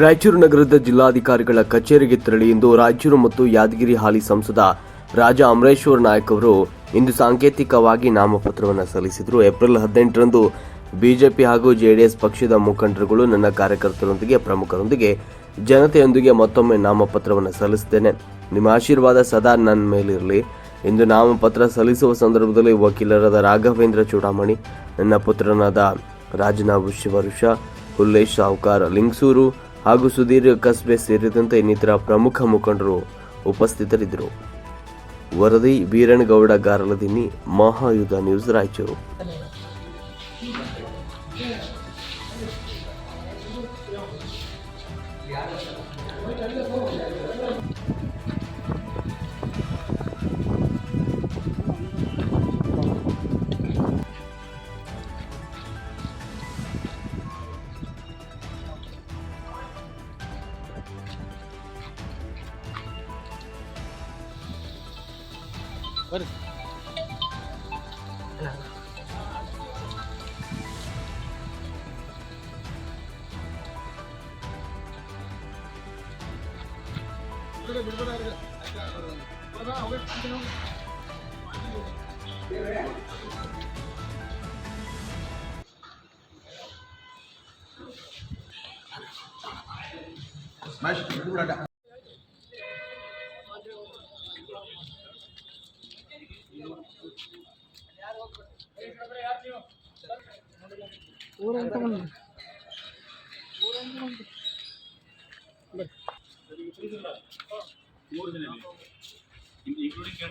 ರಾಯಚೂರು ನಗರದ ಜಿಲ್ಲಾಧಿಕಾರಿಗಳ ಕಚೇರಿಗೆ ತೆರಳಿ ಇಂದು ರಾಯಚೂರು ಮತ್ತು ಯಾದಗಿರಿ ಹಾಲಿ ಸಂಸದ ರಾಜ ಅಮರೇಶ್ವರ್ ನಾಯಕ್ ಅವರು ಇಂದು ಸಾಂಕೇತಿಕವಾಗಿ ನಾಮಪತ್ರವನ್ನು ಸಲ್ಲಿಸಿದರು. ಏಪ್ರಿಲ್ ಹದಿನೆಂಟರಂದು ಬಿಜೆಪಿ ಹಾಗೂ ಜೆಡಿಎಸ್ ಪಕ್ಷದ ಮುಖಂಡರುಗಳು ನನ್ನ ಕಾರ್ಯಕರ್ತರೊಂದಿಗೆ, ಪ್ರಮುಖರೊಂದಿಗೆ ಜನತೆಯೊಂದಿಗೆ ಮತ್ತೊಮ್ಮೆ ನಾಮಪತ್ರವನ್ನು ಸಲ್ಲಿಸುತ್ತೇನೆ ನಿಮ್ಮ ಆಶೀರ್ವಾದ ಸದಾ ನನ್ನ ಮೇಲಿರಲಿ. ಇಂದು ನಾಮಪತ್ರ ಸಲ್ಲಿಸುವ ಸಂದರ್ಭದಲ್ಲಿ ವಕೀಲರಾದ ರಾಘವೇಂದ್ರ ಚೂಡಾಮಣಿ, ನನ್ನ ಪುತ್ರನಾದ ರಾಜನಾಭು ಶಿವರುಷ, ಹುಲ್ಲೇಶ್ ಸಾವುಕಾರ್ ಲಿಂಗಸೂರು ಹಾಗೂ ಸುದೀರ್ಘ ಕಸ್ಬೆ ಸೇರಿದಂತೆ ಇನ್ನಿತರ ಪ್ರಮುಖ ಮುಖಂಡರು ಉಪಸ್ಥಿತರಿದ್ದರು. ವರದಿ ಬೀರಣ್ಣಗೌಡ ಗಾರಲದಿನಿ ಮಹಾಯುಧ ನ್ಯೂಸ್ ರಾಯಚೂರು. வருது மகேஷ் விடுபடாட்டா ಊರಂತ ಮೂರು ಜನ ಇನ್ಕ್ಲೂಡಿಂಗ್